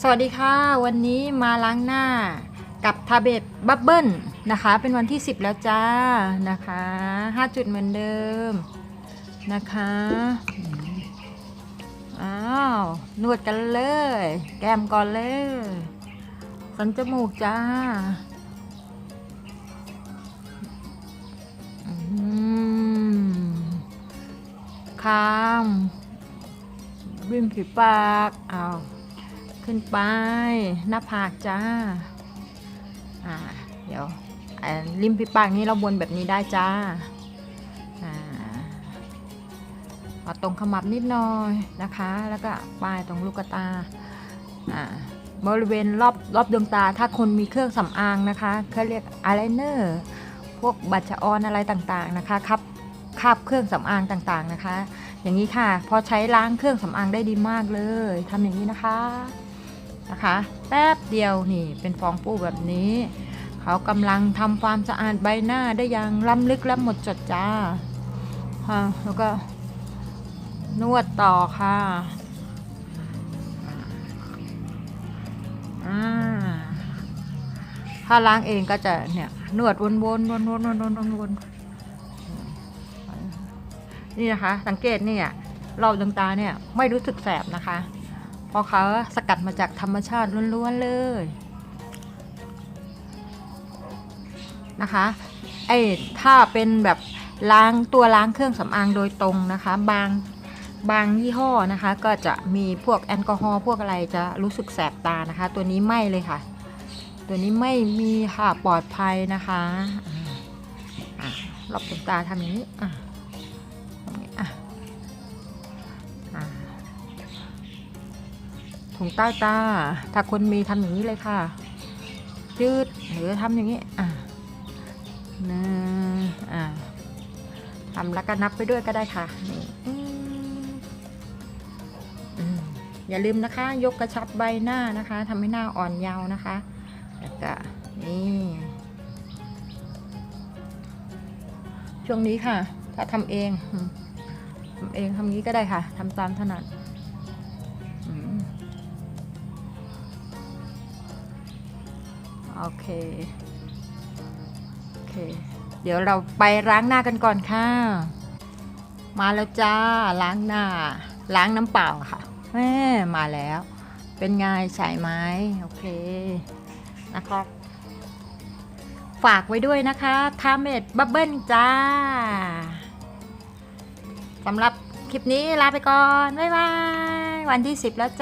สวัสดีค่ะ วันนี้มาล้างหน้ากับทาเบตบับเบิลนะคะ เป็นวันที่ 10 แล้วจ้านะคะ 5 จุดเหมือนเดิมนะคะ อ้าว นวดกันเลย แก้มก่อนเลยสันจมูกจ้าอืมคางริมฝีปาก อ้าว ขึ้นไปหน้าผากจ้าอ่าเดี๋ยวริมฝีปากนี้เราบนแบบนี้ได้จ้าอ่าเอาตรงขมับนิดหน่อยนะคะ แล้วก็ปลายตรงลูกตาอ่าบริเวณรอบรอบดวงตาถ้าคนมีเครื่องสำอางนะคะเขาเรียกอายไลเนอร์พวกบัตชออนอะไรต่างๆนะคะครับคาบเครื่องสำอางต่างๆนะคะ อย่างนี้ค่ะ พอใช้ล้างเครื่องสำอางได้ดีมากเลยทำอย่างนี้นะคะ นะคะแป๊บเดียวนี่เป็นฟองปูแบบนี้ เขากำลังทำความสะอาดใบหน้าได้อย่างล้ำลึกและหมดจดจ้าค่ะแล้วก็นวดต่อค่ะอ่าถ้าล้างเองก็จะเนี่ยนวดวนๆวนๆวนๆวนๆวนวนนี่นะคะ สังเกตเนี่ยรอบดวงตาเนี่ยไม่รู้สึกแสบนะคะ เพราะเขาสกัดมาจากธรรมชาติล้วนๆเลยนะคะไอ้ถ้าเป็นแบบล้างตัวล้างเครื่องสำอางโดยตรงนะคะ บางบางยี่ห้อนะคะ ก็จะมีพวกแอลกอฮอล์พวกอะไรจะรู้สึกแสบตานะคะ ตัวนี้ไม่เลยค่ะ ตัวนี้ไม่มีค่ะปลอดภัยนะคะอ่าอะรอบดวงตาทำอย่างนี้อะ ถุงใต้ตา ถ้าคนมีทำอย่างนี้เลยค่ะ ยืดหรือทำอย่างนี้ อะหนึ่งอะทำแล้วก็นับไปด้วยก็ได้ค่ะนี่อย่าลืมนะคะ ยกกระชับใบหน้านะคะทำให้หน้าอ่อนเยาว์นะคะ แล้วก็นี่ช่วงนี้ค่ะ ถ้าทำเองทำเองทำนี้ก็ได้ค่ะทำตามถนัด โอเคโอเค เดี๋ยวเราไปล้างหน้ากันก่อนค่ะ มาแล้วจ้าล้างหน้า ล้างน้ำเปล่าค่ะแม่มาแล้ว เป็นไงใช่ไหมโอเคนะครับฝากไว้ด้วยนะคะทาเมดบับเบิ้ลจ้าสำหรับคลิปนี้ลาไปก่อน บ๊ายบาย วันที่ 10 แล้วจ้า